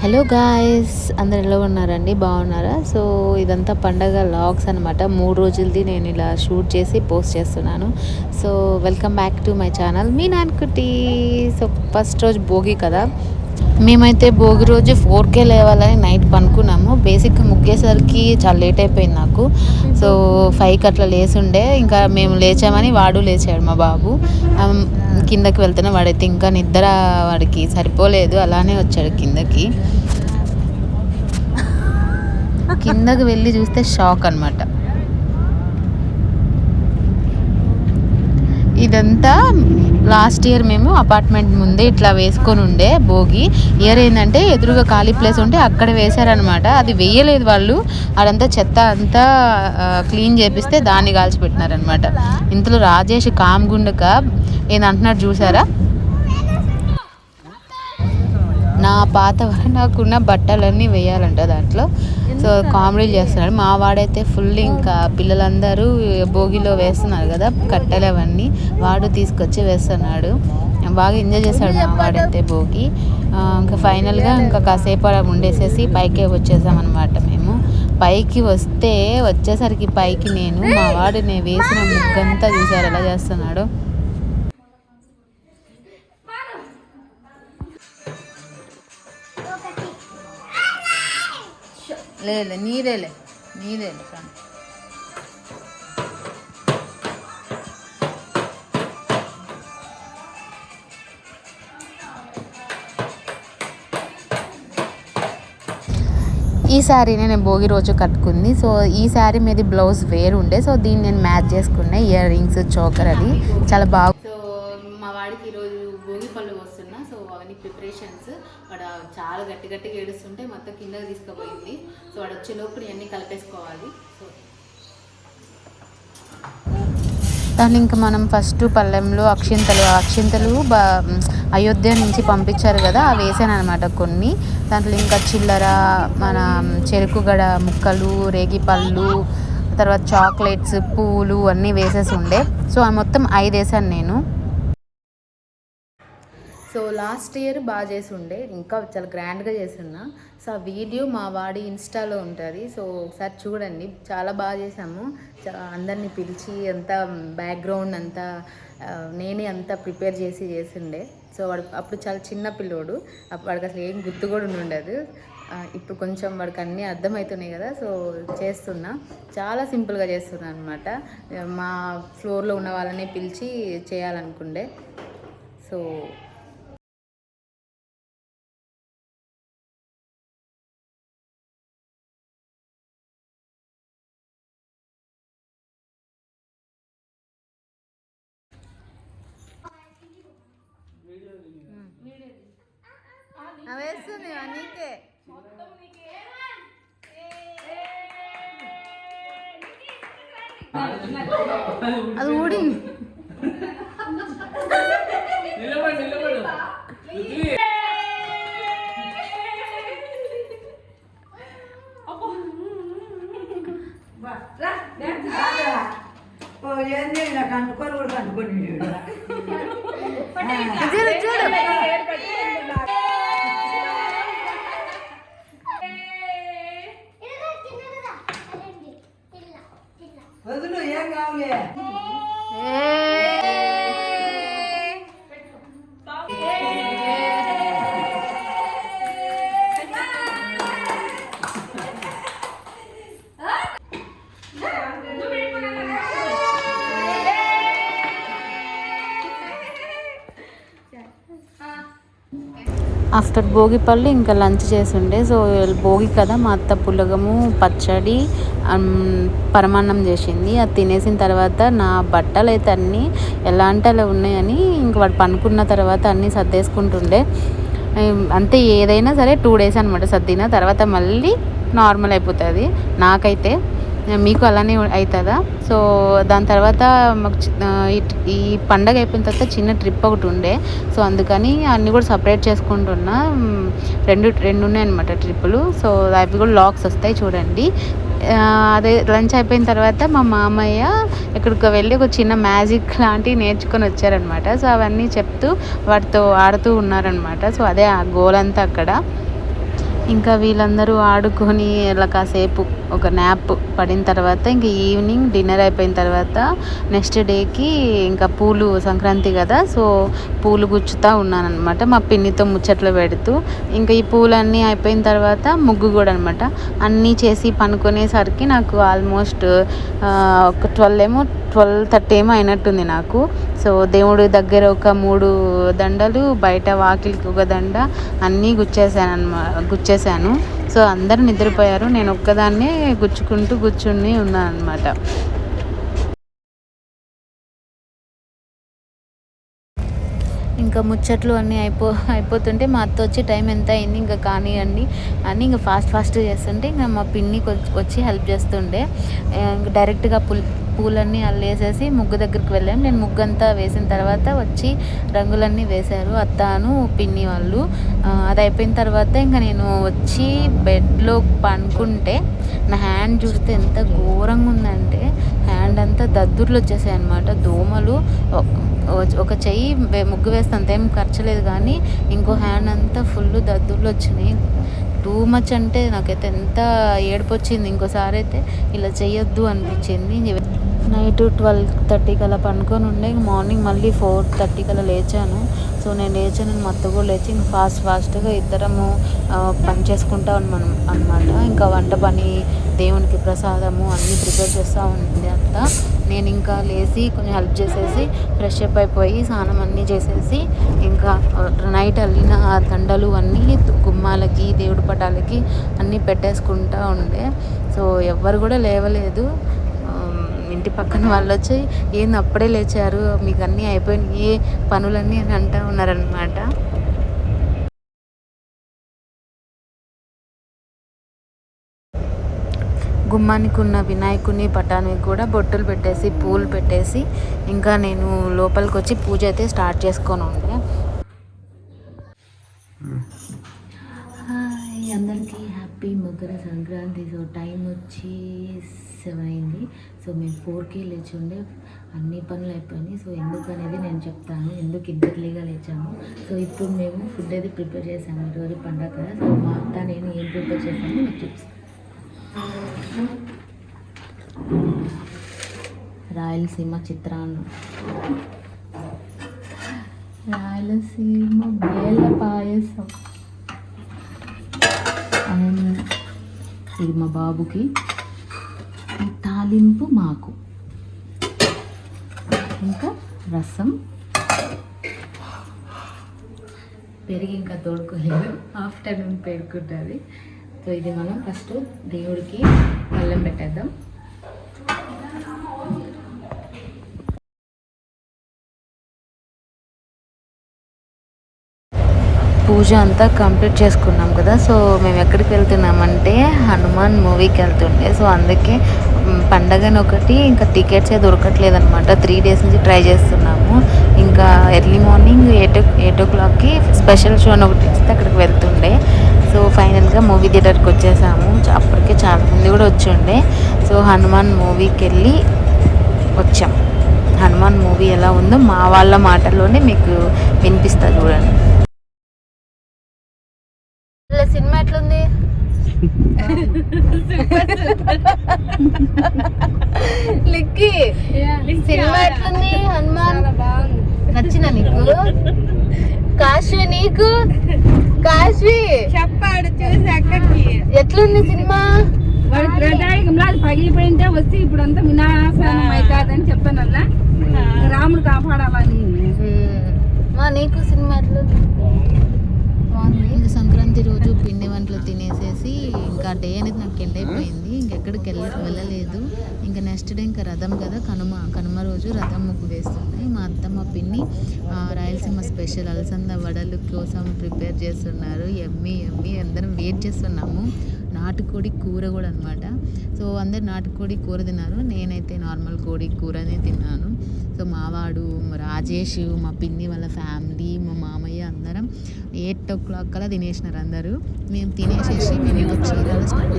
Hello guys అందరు ఎలా ఉన్నారండి? బాగున్నారా? సో ఇదంతా పండగ లాగ్స్ అనమాట మూడు రోజులది నేను ఇలా షూట్ చేసి పోస్ట్ చేస్తున్నాను. So welcome back to my channel మీ నాన్నకుటి సో ఫస్ట్ రోజు భోగి కదా. మేమైతే భోగి రోజు ఫోర్కే లేవాలని నైట్ పనుకున్నాము. బేసిక్గా ముగ్గేసరికి చాలా లేట్ అయిపోయింది నాకు. సో ఫైవ్కి అట్లా లేచుండే ఇంకా మేము లేచామని వాడు లేచాడు మా బాబు. కిందకి వెళ్తేనే వాడైతే ఇంకా నిద్ర వాడికి సరిపోలేదు. అలానే వచ్చాడు కిందకి. కిందకి వెళ్ళి చూస్తే షాక్ అన్నమాట. ఇదంతా లాస్ట్ ఇయర్ మేము అపార్ట్మెంట్ ముందే ఇట్లా వేసుకొని ఉండే భోగి. ఇయర్ ఏంటంటే ఎదురుగా ఖాళీ ప్లేస్ ఉంటే అక్కడ వేశారనమాట అది వేయలేదు వాళ్ళు. అదంతా చెత్త అంతా క్లీన్ చేపిస్తే దాన్ని కాల్చిపెట్టినారనమాట ఇంతలో రాజేష్ కామ్గుండక ఏందంటున్నాడు చూసారా నా పాత నాకున్న బట్టలన్నీ వేయాలంట దాంట్లో. సో కామెడీ చేస్తున్నాడు. మా వాడైతే ఫుల్ ఇంకా పిల్లలందరూ భోగిలో వేస్తున్నారు కదా కట్టెలు అవన్నీ వాడు తీసుకొచ్చి వేస్తున్నాడు. బాగా ఎంజాయ్ చేశాడు మా వాడైతే భోగి. ఇంకా ఫైనల్గా ఇంకా కాసేపు అలా ఉండేసేసి పైకే వచ్చేసామన్నమాట మేము. పైకి వస్తే వచ్చేసరికి పైకి నేను మా వాడు నేను వేసిన ముగ్గంతా చూసారు ఎలా చేస్తున్నాడు. లేదు నీదేలే నీదేలే కానీ. ఈ శారీనే నేను భోగి రోజు కట్టుకుంది. సో ఈ శారీ మీద బ్లౌజ్ వేరు ఉండే సో దీన్ని నేను మ్యాచ్ చేసుకున్నా ఇయర్ రింగ్స్ చోకర్ అది. చాలా బాగా వాడు చాలా గట్టి గట్టిగా ఏడుస్తుంటే మొత్తం కిందకి తీసుకుపోయింది. సో వాడు వచ్చే లోపు ఇవన్నీ కలిపేసుకోవాలి. సో దాన్ని ఇంకా మనం ఫస్ట్ పళ్ళెంలో అక్షింతలు అక్షింతలు అయోధ్య నుంచి పంపించారు కదా అవి వేసాను అనమాట కొన్ని. దాంట్లో ఇంకా చిల్లర మన చెరుకు గడ ముక్కలు రేగి పళ్ళు తర్వాత చాక్లెట్స్ పూలు అన్నీ వేసేసి ఉండే. సో ఆ మొత్తం ఐదు వేసాను నేను. సో లాస్ట్ ఇయర్ బాగా చేసి ఉండే ఇంకా చాలా గ్రాండ్గా చేస్తున్నా. సో ఆ వీడియో మా వాడి ఇన్స్టాలో ఉంటుంది. సో ఒకసారి చూడండి. చాలా బాగా చేసాము. అందరిని అందరినీ పిలిచి అంతా బ్యాక్గ్రౌండ్ అంతా నేనే అంతా ప్రిపేర్ చేసి చేసిండే. సో వాడు అప్పుడు చాలా చిన్న పిల్లోడు. వాడికి అసలు ఏం గుర్తు కూడా ఉండదు. ఇప్పుడు కొంచెం వాడికి అన్నీ అర్థమవుతున్నాయి కదా. సో చేస్తున్నా. చాలా సింపుల్గా చేస్తున్నా అనమాట మా ఫ్లోర్లో ఉన్న వాళ్ళనే పిలిచి చేయాలనుకుండే. సో వేస్తుంది నీకే అది ఊడింది ఏంది నాకు అనుకోని కూడా అనుకోని చూడు చూడు వదులు ఏం కావాలి ఆఫ్టర్ భోగి పళ్ళు ఇంకా లంచ్ చేసిండే. సో భోగి కదా మా అత్త పులగము పచ్చడి పరమాన్నం చేసింది. అది తినేసిన తర్వాత నా బట్టలు అయితే అన్నీ ఎలా అంటే అలా ఉన్నాయని ఇంక వాడు పనుకున్న తర్వాత అన్నీ సర్దేసుకుంటుండే. అంతే ఏదైనా సరే టూ డేస్ అనమాట సర్దిన. తర్వాత మళ్ళీ నార్మల్ అయిపోతుంది. నాకైతే మీకు అలానే అవుతుందా సో దాని తర్వాత మాకు చి- ఈ పండగ అయిపోయిన తర్వాత చిన్న ట్రిప్ ఒకటి ఉండే. సో అందుకని అన్నీ కూడా సపరేట్ చేసుకుంటున్నా. రెండు రెండు ఉన్నాయి అనమాట ట్రిప్పులు. సో అవి కూడా లాక్స్ వస్తాయి చూడండి. అదే లంచ్ అయిపోయిన తర్వాత మా మామయ్య ఎక్కడికి వెళ్ళి ఒక చిన్న మ్యాజిక్ లాంటివి నేర్చుకొని వచ్చారనమాట సో అవన్నీ చెప్తూ వాటితో ఆడుతూ ఉన్నారనమాట సో అదే ఆ గోల్ అంతా అక్కడ. ఇంకా వీళ్ళందరూ ఆడుకొని ఇలా కాసేపు ఒక న్యాప్ పడిన తర్వాత ఇంకా ఈవినింగ్ డిన్నర్ అయిపోయిన తర్వాత నెక్స్ట్ డేకి ఇంకా పూలు సంక్రాంతి కదా సో పూలు గుచ్చుతూ ఉన్నానమాట మా పిన్నితో ముచ్చట్లు పెడుతూ ఇంకా ఈ పూలన్నీ అయిపోయిన తర్వాత ముగ్గు కూడా అనమాట అన్నీ చేసి పనుకునేసరికి నాకు ఆల్మోస్ట్ ఒక ట్వెల్వ్ ఏమో ట్వెల్వ్ థర్టీ ఏమో అయినట్టుంది నాకు. సో దేవుడి దగ్గర ఒక మూడు దండలు బయట వాకిలికి ఒక దండ అన్నీ గుచ్చేసాను అనమాట గుచ్చేసాను. సో అందరు నిద్రపోయారు. నేను ఒక్కదాన్నే గుచ్చుకుంటూ కూర్చుని ఉన్నాను అనమాట ఇంకా ముచ్చట్లు అన్నీ అయిపో అయిపోతుంటే మా అత్త వచ్చి టైం ఎంత అయింది? ఇంకా కానివ్వండి అని ఇంకా ఫాస్ట్ ఫాస్ట్ చేస్తుంటే ఇంకా మా పిన్నికి వచ్చి- హెల్ప్ చేస్తుండే. ఇంకా డైరెక్ట్గా పుల్ పూలన్నీ అల్లేసేసి ముగ్గు దగ్గరికి వెళ్ళాం. నేను ముగ్గు అంతా వేసిన తర్వాత వచ్చి రంగులన్నీ వేశారు అత్తాను పిన్ని వాళ్ళు. అది అయిపోయిన తర్వాత ఇంకా నేను వచ్చి బెడ్లో పనుకుంటే నా హ్యాండ్ చూస్తే ఎంత ఘోరంగా ఉందంటే హ్యాండ్ అంతా దద్దుర్లు వచ్చేసాయి అనమాట దోమలు. ఒక- చెయ్యి ముగ్గు వేస్తే అంతేం ఖర్చలేదు కానీ ఇంకో హ్యాండ్ అంతా ఫుల్ దద్దుర్లు వచ్చినాయి. టూ మచ్ అంటే నాకైతే ఎంత ఏడుపు వచ్చింది ఇంకోసారి అయితే ఇలా చేయొద్దు అనిపించింది. నైట్ ట్వెల్వ్ థర్టీ కల్లా పండుకొని ఉండే ఇంక మార్నింగ్ మళ్ళీ ఫోర్ థర్టీకి కల్లా లేచాను. సో నేను లేచాను మా అత్త కూడా లేచి ఇంక ఫాస్ట్ ఫాస్ట్గా ఇద్దరము పని చేసుకుంటా ఉన్నాం అనమాట ఇంకా వంట పని దేవునికి ప్రసాదము అన్నీ ప్రిపేర్ చేస్తూ ఉంది అత్త. నేను ఇంకా లేచి కొంచెం హెల్ప్ చేసేసి ఫ్రెష్ అప్ అయిపోయి స్నానం అన్నీ చేసేసి ఇంకా నైట్ అల్లిన ఆ దండలు అన్నీ గుమ్మాలకి దేవుడి పటాలకి అన్నీ పెట్టేసుకుంటా ఉండే. సో ఎవ్వరు కూడా లేవలేదు. ఇంటి పక్కన వాళ్ళు వచ్చి ఏంది అప్పుడే లేచారు? మీకు అన్నీ అయిపోయినాయి పనులన్నీ అని అంటూ ఉన్నారనమాట గుమ్మానికి ఉన్న వినాయకుని పటానికి కూడా బొట్టులు పెట్టేసి పూలు పెట్టేసి ఇంకా నేను లోపలికి వచ్చి పూజ అయితే స్టార్ట్ చేసుకొని ఉండే. హాయ్ అందరికీ happy Makara Sankranti. So time వచ్చి సెవెన్ అయింది. సో మేము ఫోర్కి లేచి ఉండే అన్ని పనులు అయిపోయినాయి. సో ఎందుకు అనేది నేను చెప్తాను. ఎందుకు ఇద్దరులీగా లేచాము? సో ఇప్పుడు మేము ఫుడ్ అయితే ప్రిపేర్ చేసాము. ఈరోజు పండగ కదా. సో మా అత్త నేను ఏం ప్రిపేర్ చేసామో మీకు చూపిస్తాను రాయలసీమ చిత్రాన్నం రాయలసీమ బేల పాయసం. అండ్ ఇది మా బాబుకి. తాలింపు మాకు. ఇంకా రసం. పెరిగి ఇంకా తోడుకోలేదు. ఆఫ్టర్నూన్ పెరుగుంటుంది సో ఇది మనం ఫస్ట్ దేవుడికి అల్లం పెట్టేద్దాం. పూజ అంతా కంప్లీట్ చేసుకున్నాం కదా సో మేము ఎక్కడికి వెళ్తున్నామంటే హనుమాన్ మూవీకి వెళ్తుండే. సో అందుకే పండగని ఒకటి ఇంకా టికెట్స్ ఏ దొరకట్లేదు అనమాట త్రీ డేస్ నుంచి ట్రై చేస్తున్నాము. ఇంకా ఎర్లీ మార్నింగ్ ఎయిట్ ఎయిట్ ఓ క్లాక్కి స్పెషల్ షో అని ఒకటి ఇస్తే అక్కడికి వెళ్తుండే. సో ఫైనల్గా మూవీ థియేటర్కి వచ్చేసాము. అప్పటికే చాలా మంది కూడా వచ్చి ఉండే. సో హనుమాన్ మూవీకి వెళ్ళి వచ్చాం. హనుమాన్ మూవీ ఎలా ఉందో మా వాళ్ళ మాటల్లోనే మీకు వినిపిస్తా చూడండి. సినిమా ఎట్లుంది? లిక్కి సినిమా ఎట్లుంది? హనుమాన్ నచ్చిన నీకు? కాశ్వి నీకు? కాశ్వి! ఎట్లుంది సినిమా? వాడు ప్రజాయుగంలో అది పగిలిపోయింటే వచ్చి ఇప్పుడు అంతా వినాశనం అవుతాదని చెప్పానల్లా రాముడు కాపాడాలని. మా నీకు సినిమా ఎట్లుంది? సంక్రాంతి రోజు ఇంకా డే అనేది నాకు వెళ్ళైపోయింది అయిపోయింది ఇంకెక్కడికి వెళ్ళ వెళ్ళలేదు. ఇంకా నెక్స్ట్ డే ఇంకా రథం కదా కనుమ కనుమ రోజు రథం ముగ్గు వేస్తున్నాయి మా అత్తమ్మ పిన్ని రాయలసీమ స్పెషల్ అలసంద వడలు కోసం ప్రిపేర్ చేస్తున్నారు. ఎమ్మి ఎమ్మి అందరం వెయిట్ చేస్తున్నాము. నాటుకోడి కూర కూడా అనమాట సో అందరు నాటుకోడి కూర తిన్నారు నేనైతే నార్మల్ కోడి కూరనే తిన్నాను సో మావాడు రాజేష్ మా పిన్ని వాళ్ళ ఫ్యామిలీ మా మామయ్య అందరం ఎయిట్ ఓ క్లాక్ కల్లా తినేసినారు అందరూ మేము తినేసేసి మేము ఇంకా చీరాల స్టార్ట్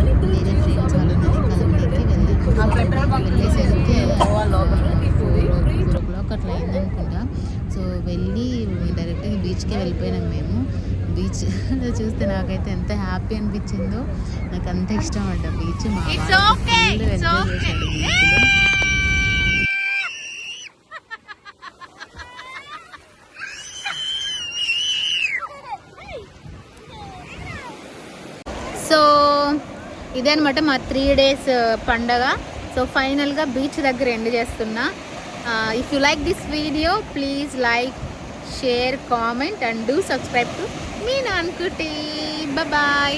ఎందుకు వేరే ఫ్రెండ్స్ వాళ్ళు కలవడానికి వెళ్ళాము వెళ్ళేసరికి ఫోర్ ఓ క్లాక్ అట్లా అయిందనుకుంటా సో వెళ్ళి డైరెక్ట్గా బీచ్కే వెళ్ళిపోయినాం మేము బీచ్. చూస్తే నాకైతే ఎంత హ్యాపీ అనిపించిందో. నాకు అంత ఇష్టం అంట బీచ్. మా బీచ్లో సో ఇదే అనమాట మా త్రీ డేస్ పండగ. సో ఫైనల్గా బీచ్ దగ్గర ఎండ్ చేస్తున్నా. If you like this video please like share comment and do subscribe to മീനാൻകുട്ടി ബ ബൈ